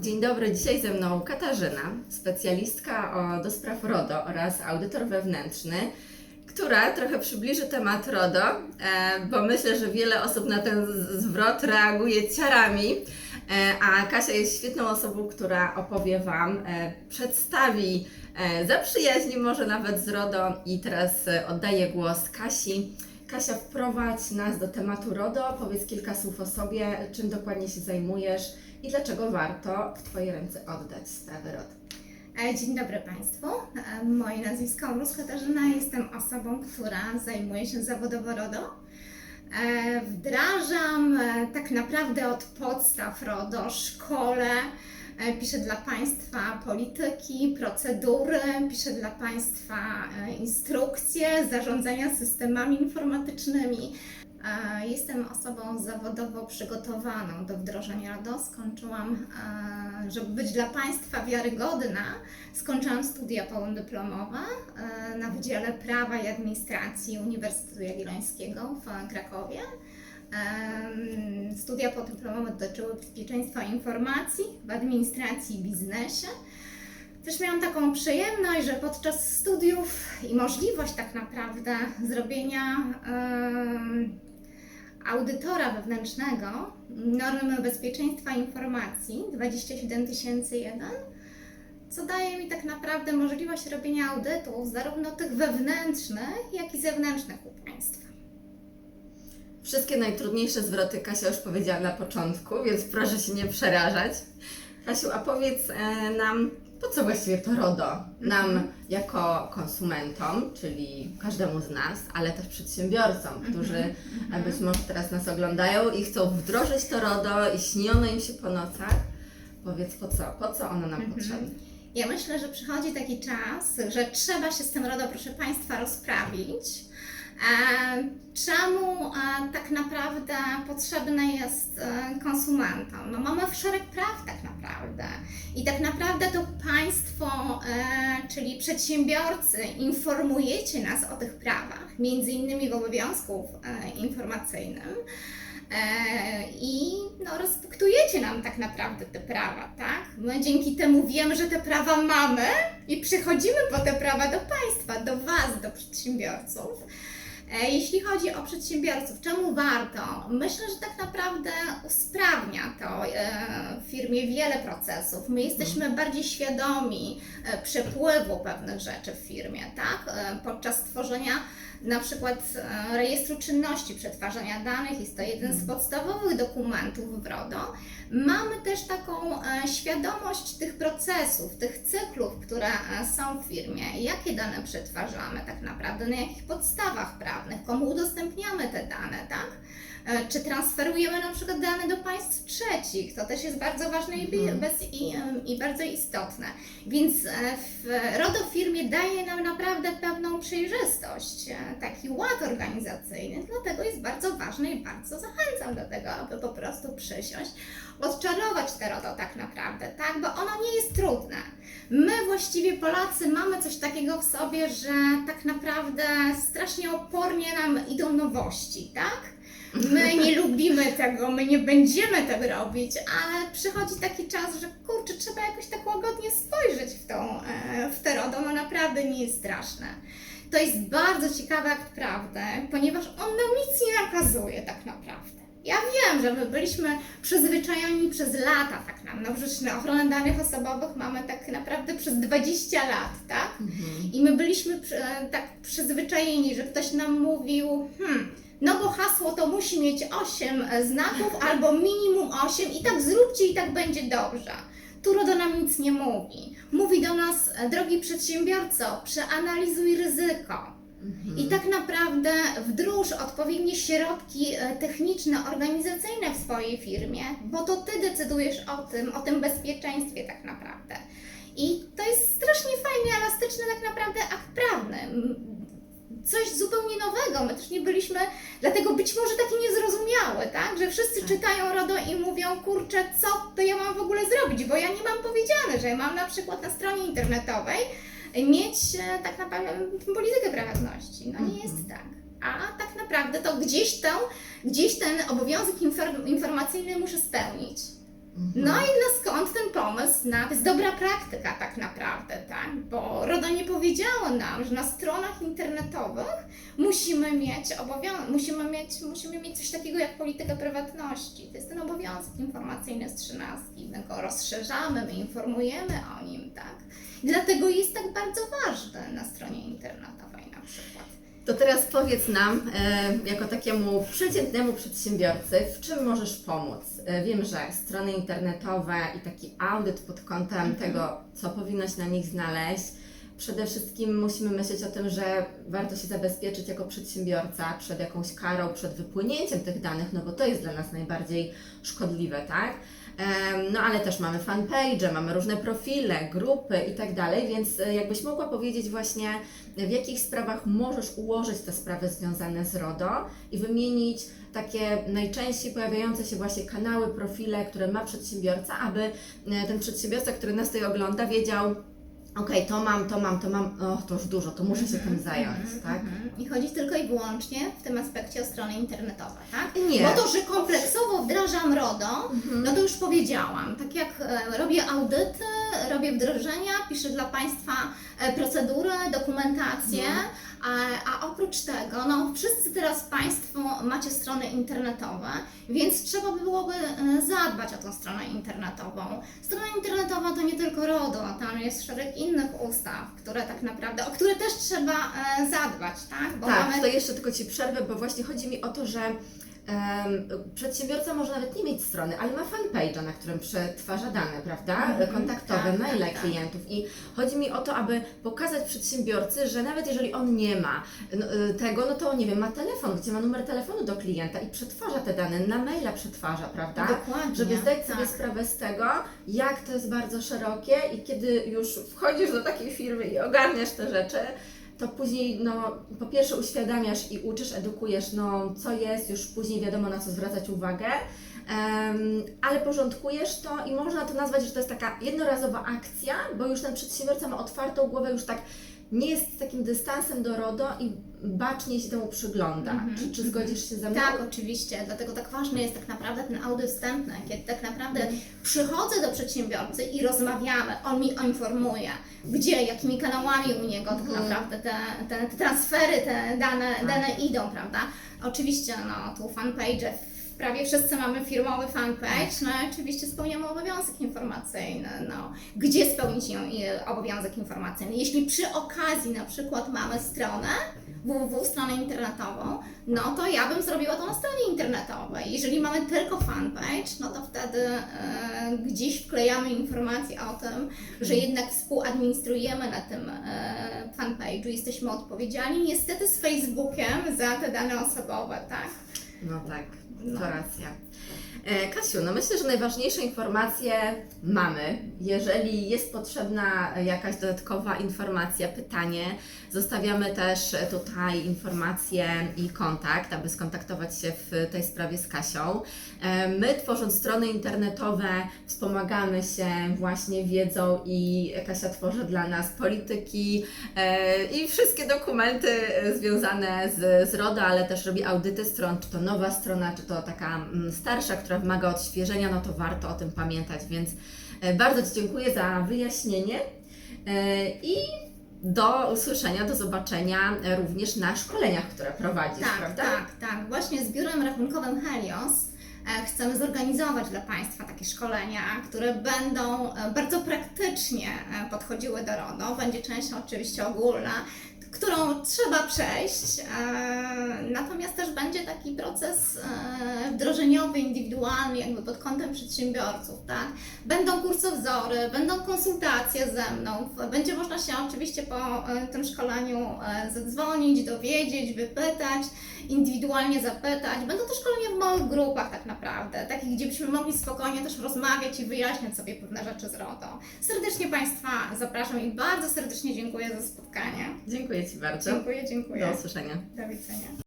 Dzień dobry, dzisiaj ze mną Katarzyna, specjalistka do spraw RODO oraz audytor wewnętrzny, która trochę przybliży temat RODO, e, bo myślę, że wiele osób na ten zwrot reaguje ciarami, e, a Kasia jest świetną osobą, która opowie Wam, e, przedstawi, zaprzyjaźni może nawet z RODO i teraz oddaję głos Kasi. Kasia, wprowadź nas do tematu RODO, powiedz kilka słów o sobie, czym dokładnie się zajmujesz i dlaczego warto w Twoje ręce oddać sprawę RODO. E, Dzień dobry Państwu. E, Moje nazwisko Mróz Katarzyna. Jestem osobą, która zajmuje się zawodowo RODO. E, Wdrażam tak naprawdę od podstaw RODO, szkole, piszę dla Państwa polityki, procedury, piszę dla Państwa e, instrukcje zarządzania systemami informatycznymi. E, Jestem osobą zawodowo przygotowaną do wdrożenia RODO. Skończyłam, e, żeby być dla Państwa wiarygodna, skończyłam studia podyplomowe e, na Wydziale Prawa i Administracji Uniwersytetu Jagiellońskiego w Krakowie. Studia podyplomowe dotyczyły bezpieczeństwa informacji w administracji i biznesie. Też miałam taką przyjemność, że podczas studiów i możliwość tak naprawdę zrobienia audytora wewnętrznego normy bezpieczeństwa informacji 27001, co daje mi tak naprawdę możliwość robienia audytów zarówno tych wewnętrznych, jak i zewnętrznych u Państwa. Wszystkie najtrudniejsze zwroty Kasia już powiedziała na początku, więc proszę się nie przerażać. Kasiu, a powiedz e, nam, po co właściwie to RODO? Nam jako konsumentom, czyli każdemu z nas, ale też przedsiębiorcom, którzy e, być może teraz nas oglądają i chcą wdrożyć to RODO i śni ono im się po nocach. Powiedz po co? Po co ono nam Mhm. potrzebne? Ja myślę, że przychodzi taki czas, że trzeba się z tym RODO, proszę Państwa, rozprawić. E, Czemu e, tak naprawdę potrzebne jest e, konsumentom? No mamy szereg praw tak naprawdę i tak naprawdę to Państwo, czyli przedsiębiorcy, informujecie nas o tych prawach, między innymi w obowiązku informacyjnym. I no, respektujecie nam tak naprawdę te prawa, tak? My dzięki temu wiemy, że te prawa mamy i przychodzimy po te prawa do państwa, do Was, do przedsiębiorców. E, Jeśli chodzi o przedsiębiorców, czemu warto? Myślę, że tak naprawdę usprawnia to e, firmie wiele procesów. My jesteśmy bardziej świadomi e, przepływu pewnych rzeczy w firmie, tak? E, Podczas tworzenia na przykład e, rejestru czynności przetwarzania danych, jest to jeden z podstawowych dokumentów w RODO. Mamy też taką świadomość tych procesów, tych cyklów, które są w firmie, jakie dane przetwarzamy tak naprawdę, na jakich podstawach prawnych, komu udostępniamy te dane, tak? Czy transferujemy na przykład dane do państw trzecich? To też jest bardzo ważne i, Mhm. bez, i, i bardzo istotne. Więc e, w RODO firmie daje nam naprawdę pewną przejrzystość, e, taki ład organizacyjny, dlatego jest bardzo ważne i bardzo zachęcam do tego, aby po prostu przysiąść, odczarować te RODO tak naprawdę, tak? Bo ono nie jest trudne. My właściwie Polacy mamy coś takiego w sobie, że tak naprawdę strasznie opornie nam idą nowości, tak? My nie lubimy tego, my nie będziemy tego robić, ale przychodzi taki czas, że kurczę, trzeba jakoś tak łagodnie spojrzeć w, tą, e, w te RODO, no naprawdę nie jest straszne. To jest bardzo ciekawy akt prawdy, ponieważ on nam nic nie nakazuje tak naprawdę. Ja wiem, że my byliśmy przyzwyczajeni przez lata, tak nam, no przecież na ochronę danych osobowych mamy tak naprawdę przez 20 lat, tak? Mhm. I my byliśmy e, tak przyzwyczajeni, że ktoś nam mówił, hmm, no bo hasło to musi mieć 8 znaków albo minimum 8 i tak zróbcie i tak będzie dobrze. Tu RODO nam nic nie mówi. Mówi do nas, e, drogi przedsiębiorco, przeanalizuj ryzyko. Mhm. I tak naprawdę wdróż odpowiednie środki e, techniczne, organizacyjne w swojej firmie, bo to Ty decydujesz o tym, o tym bezpieczeństwie tak naprawdę. I to jest strasznie fajny, elastyczny tak naprawdę akt prawny. Coś zupełnie nowego. My też nie byliśmy, dlatego być może taki niezrozumiały, tak? Że wszyscy Tak. czytają RODO i mówią, kurczę, co to ja mam w ogóle zrobić? Bo ja nie mam powiedziane, że ja mam na przykład na stronie internetowej mieć e, tak naprawdę politykę prywatności. No nie jest tak. A tak naprawdę to gdzieś, tą, gdzieś ten obowiązek inform- informacyjny muszę spełnić. No i no skąd ten pomysł na, to jest dobra praktyka tak naprawdę, tak? Bo RODO nie powiedziało nam, że na stronach internetowych musimy mieć obowiązek, musimy mieć, musimy mieć coś takiego jak politykę prywatności. To jest ten obowiązek informacyjny z trzynastki, my go rozszerzamy, my informujemy o nim, tak? Dlatego jest tak bardzo ważny na stronie internetowej na przykład. To teraz powiedz nam, e, jako takiemu przeciętnemu przedsiębiorcy, w czym możesz pomóc? E, wiem, że strony internetowe i taki audyt pod kątem Mhm. tego, co powinno się na nich znaleźć. Przede wszystkim musimy myśleć o tym, że warto się zabezpieczyć jako przedsiębiorca przed jakąś karą, przed wypłynięciem tych danych, no bo to jest dla nas najbardziej szkodliwe, tak? No ale też mamy fanpage, mamy różne profile, grupy i tak dalej, więc e, jakbyś mogła powiedzieć właśnie, w jakich sprawach możesz ułożyć te sprawy związane z RODO i wymienić takie najczęściej pojawiające się właśnie kanały, profile, które ma przedsiębiorca, aby e, ten przedsiębiorca, który nas tutaj ogląda, wiedział, okej, to mam, to mam, to mam, o, to już dużo, to muszę się tym zająć, Mhm, tak? mhm. I chodzi tylko i wyłącznie w tym aspekcie o strony internetowe, tak? Nie. Bo to, że kompleksowo wdrażam RODO, Mhm. no to już powiedziałam. Tak jak e, robię audyty, robię wdrożenia, piszę dla Państwa e, procedury, dokumentację, Mhm. A, a oprócz tego, no wszyscy teraz Państwo macie strony internetowe, więc trzeba by byłoby e, zadbać o tą stronę internetową. Strona internetowa to nie tylko RODO, tam jest szereg innych ustaw, które tak naprawdę, o które też trzeba e, zadbać, tak? Bo tak, mamy to jeszcze tylko Ci przerwę, bo właśnie chodzi mi o to, że przedsiębiorca może nawet nie mieć strony, ale ma fanpage'a, na którym przetwarza dane, prawda? Mhm, Kontaktowe, tak, maile tak, tak. klientów. I chodzi mi o to, aby pokazać przedsiębiorcy, że nawet jeżeli on nie ma no, y, tego, no to nie wiem, ma telefon, gdzie ma numer telefonu do klienta i przetwarza te dane, na maila przetwarza, prawda? Dokładnie. Żeby zdać sobie tak. sprawę z tego, jak to jest bardzo szerokie i kiedy już wchodzisz do takiej firmy i ogarniasz te rzeczy, to później, no, po pierwsze uświadamiasz i uczysz, edukujesz, no, co jest, już później wiadomo na co zwracać uwagę, ale porządkujesz to i można to nazwać, że to jest taka jednorazowa akcja, bo już ten przedsiębiorca ma otwartą głowę, już tak nie jest takim dystansem do RODO i bacznie się temu przygląda. Mhm, Czy, czy mhm. zgodzisz się ze mną? Tak, oczywiście. Dlatego tak ważny jest tak naprawdę ten audyt wstępny, kiedy tak naprawdę Mhm. przychodzę do przedsiębiorcy i rozmawiamy, on mi informuje, gdzie, jakimi kanałami u niego tak Mhm. naprawdę te, te, te transfery, te dane, Tak. dane idą, prawda? Oczywiście, no, tu fanpage, prawie wszyscy mamy firmowy fanpage, no oczywiście spełniamy obowiązek informacyjny, no. Gdzie spełnić i- obowiązek informacyjny? Jeśli przy okazji na przykład mamy stronę, www, stronę internetową, no to ja bym zrobiła to na stronie internetowej. Jeżeli mamy tylko fanpage, no to wtedy e, gdzieś wklejamy informacje o tym, że jednak współadministrujemy na tym e, fanpage'u, jesteśmy odpowiedzialni niestety z Facebookiem za te dane osobowe, tak? No tak, No. to racja. E, Kasiu, no myślę, że najważniejsze informacje mamy. Jeżeli jest potrzebna jakaś dodatkowa informacja, pytanie, zostawiamy też tutaj informacje i kontakt, aby skontaktować się w tej sprawie z Kasią. E, My, tworząc strony internetowe, wspomagamy się właśnie wiedzą i Kasia tworzy dla nas polityki e, i wszystkie dokumenty związane z, z RODO, ale też robi audyty stron, czy to nowa strona, czy to taka mm, starsza, która wymaga odświeżenia, no to warto o tym pamiętać, więc e, bardzo Ci dziękuję za wyjaśnienie e, i do usłyszenia, do zobaczenia e, również na szkoleniach, które prowadzisz, Tak, prawda? tak, tak. Właśnie z biurem rachunkowym Helios chcemy zorganizować dla Państwa takie szkolenia, które będą bardzo praktycznie podchodziły do RODO. Będzie część oczywiście ogólna, którą trzeba przejść, e, natomiast też będzie taki proces e, wdrożeniowy, indywidualny, jakby pod kątem przedsiębiorców, tak? Będą kursowzory, będą konsultacje ze mną, będzie można się oczywiście po e, tym szkoleniu zadzwonić, dowiedzieć, wypytać, indywidualnie zapytać. Będą to szkolenia w małych grupach tak naprawdę, takich, gdzie byśmy mogli spokojnie też rozmawiać i wyjaśniać sobie pewne rzeczy z RODO. Serdecznie Państwa zapraszam i bardzo serdecznie dziękuję za spotkanie. Dziękuję Ci bardzo. Dziękuję, dziękuję. Do usłyszenia. Do widzenia.